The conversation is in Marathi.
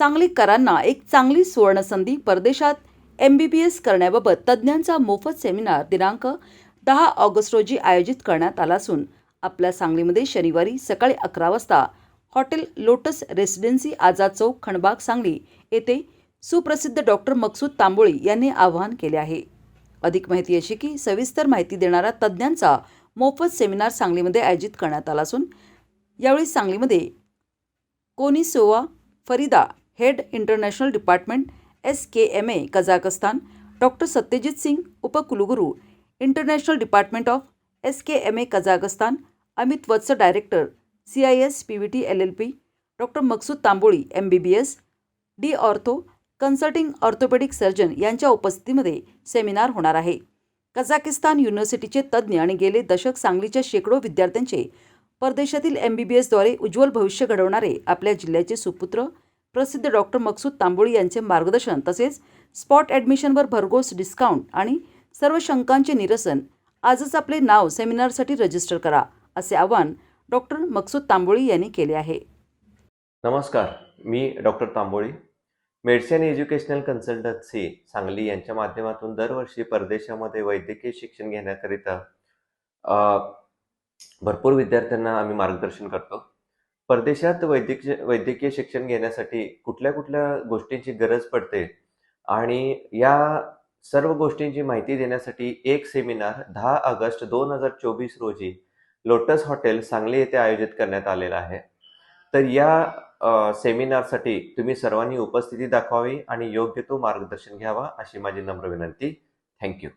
सांगलीकरांना एक चांगली सुवर्णसंधी परदेशात एम बी बी एस करण्याबाबत तज्ज्ञांचा मोफत सेमिनार दिनांक दहा ऑगस्ट रोजी आयोजित करण्यात आला असून आपल्या सांगलीमध्ये शनिवारी सकाळी अकरा वाजता hotel Lotus Residency Azad Chowk Khanbag Sangli येथे सुप्रसिद्ध डॉक्टर मकसूद तांबोळी यांनी आवाहन केले आहे. अधिक माहिती अशी की सविस्तर माहिती देणारा तज्ज्ञांचा मोफत सेमिनार सांगलीमध्ये आयोजित करण्यात आला असून यावेळी सांगलीमध्ये Konysova Farida head international department S K M A Kazakhstan. Doctor Satyajit Singh उपकुलगुरू. International department of S K M A Kazakhstan. Amit Vats director. C I S P V T L L P. Doctor Maqsood Tamboli M B B S. D ortho consulting orthopaedic surgeon यांच्या उपस्थितीमध्ये सेमिनार होणार आहे. कझाकिस्तान युनिव्हर्सिटीचे तज्ज्ञ आणि गेले दशक सांगलीच्या शेकडो विद्यार्थ्यांचे परदेशातील एम बी बी एसद्वारे उज्ज्वल भविष्य घडवणारे आपल्या जिल्ह्याचे सुपुत्र प्रसिद्ध डॉक्टर मकसूद तांबोळी यांचे मार्गदर्शन तसेच स्पॉट ॲडमिशनवर भरघोस डिस्काउंट आणि सर्व शंकांचे निरसन आजच आपले नाव सेमिनारसाठी रजिस्टर करा असे आवाहन डॉक्टर मकसूद तांबोळी यांनी केले आहे. नमस्कार मी doctor Tamboli medicine educational consultancy Sangli यांच्या माध्यमातून दरवर्षी परदेशामध्ये वैद्यकीय शिक्षण घेण्याकरिता भरपूर विद्यार्थ्यांना आम्ही मार्गदर्शन करतो. परदेशात वैद्यकीय वैद्यकीय शिक्षण घेण्यासाठी कुठल्या कुठल्या गोष्टींची गरज पडते? आणि या सर्व गोष्टींची माहिती देण्यासाठी एक सेमिनार दहा ऑगस्ट दोन हजार चोवीस रोजी लोटस हॉटेल सांगली येथे आयोजित करण्यात आलेला आहे. तर या सेमिनारसाठी तुम्ही सर्वांनी उपस्थिती दाखवावी आणि योग्य तो मार्गदर्शन घ्यावा अशी माझी नम्र विनंती. थँक्यू